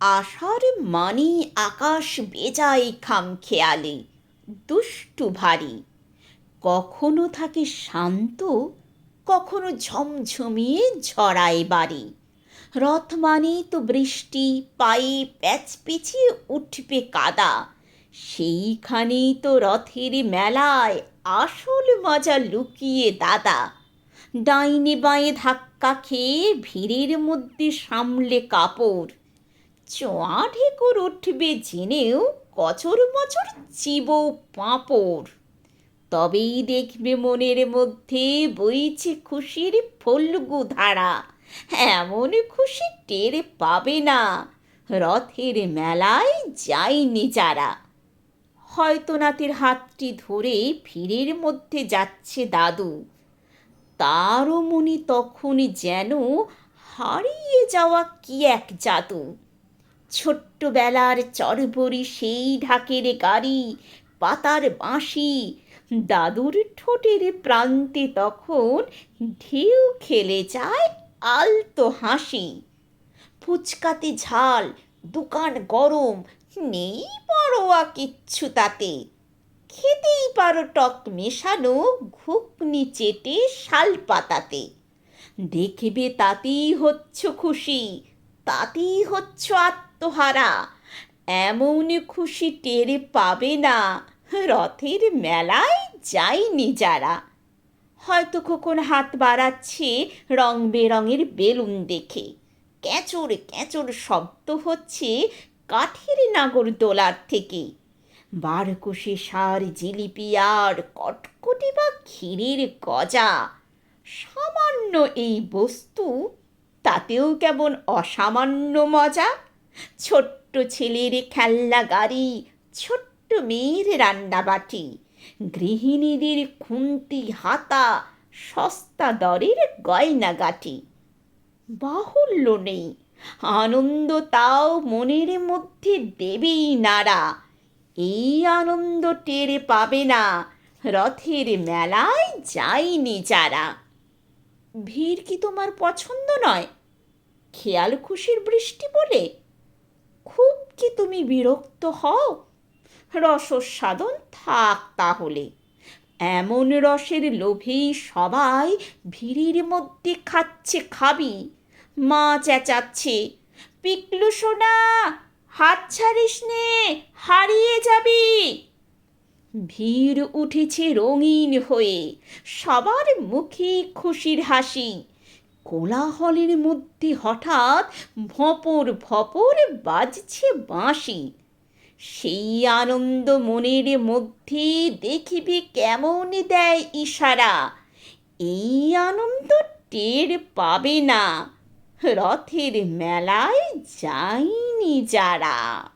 আশার মানি আকাশ বেজায় খাম খেয়ালে দুষ্টু ভারী। কখনো থাকে শান্ত, কখনো ঝমঝমিয়ে ঝড়ায় বাড়ি। রথ মানে তো বৃষ্টি, পায়ে প্যাচ পিছিয়ে উঠবে কাদা। সেইখানেই তো রথের মেলায় আসল মজা লুকিয়ে দাদা। ডাইনে বাঁয়ে ধাক্কা খেয়ে ভিড়ের মধ্যে সামলে কাপড়। চোয়া ঢেকুর উঠবে জেনেও কচর মচর চিবৌ পাঁপড়। তবেই দেখবে মনের মধ্যে বইছে খুশির ফল্গু ধারা। এমন খুশি টের পাবে না, রথের মেলায় যায়নি যারা। হয়তো নাতির হাতটি ধরে ভিড়ের মধ্যে যাচ্ছে দাদু। তারও মনে তখন যেন হারিয়ে যাওয়া কি এক জাদু। ছোট্টবেলার চরবরি সেই ঢাকের গাড়ি, পাতার বাঁশি। দাদুর ঠোঁটের প্রান্তে তখন ঢেউ খেলে যায় আলতো হাসি। ফুচকাতে ঝাল, দোকান গরম, নেই পরোয়া কিচ্ছু তাতে। খেতেই পারো টক মেশানো ঘুগনি চেটে শাল পাতাতে। দেখবে তাতেই হচ্ছ খুশি। তাতেই হচ্ছ আত্মহারা। এমন খুশি টের পাবে না। রথের মেলায় যায়নি যারা। হয়তো খোকন হাত বাড়াচ্ছে রং বেরঙের বেলুন দেখে। ক্যাচর ক্যাচর শব্দ হচ্ছে কাঠের নাগর দোলার থেকে। বারকুশে সার, জিলিপি আর কটকটি বা ক্ষীরের গজা। সামান্য এই বস্তু তাতেও কেমন অসামান্য মজা? ছোট্ট ছেলের খেলনা গাড়ি, ছোট্ট মেয়ের রান্নাবাটি, গৃহিণীদের খুন্তি হাতা, সস্তা দরের গয়নাগাটি। বাহুল্য নেই। আনন্দ তাও মনের মধ্যে দেবেই নাড়া। এই আনন্দ টেরে পাবে না। রথের মেলায় যায়নি যারা। ভিড় কি তোমার পছন্দ নয়? খেয়াল খুশির বৃষ্টি বলে? খুব কি তুমি বিরক্ত হও? রসস্বাদন থাক তাহলে। এমন রসের লোভেই সবাই ভিড়ের মধ্যে খাচ্ছে খাবি। মা চেঁচাচ্ছে, পিকলু সোনা, হাত ছাড়িস নে, হারিয়ে যাবি। ভিড় উঠেছে রঙিন হয়ে, সবার মুখে খুশির হাসি। কোলাহলের মধ্যে হঠাৎ ভপর ভপর বাজছে বাঁশি। সেই আনন্দ মনের মধ্যে দেখিবে কেমন দেয় ইশারা। এই আনন্দ টের পাবে না। রথের মেলায় যায়নি যারা।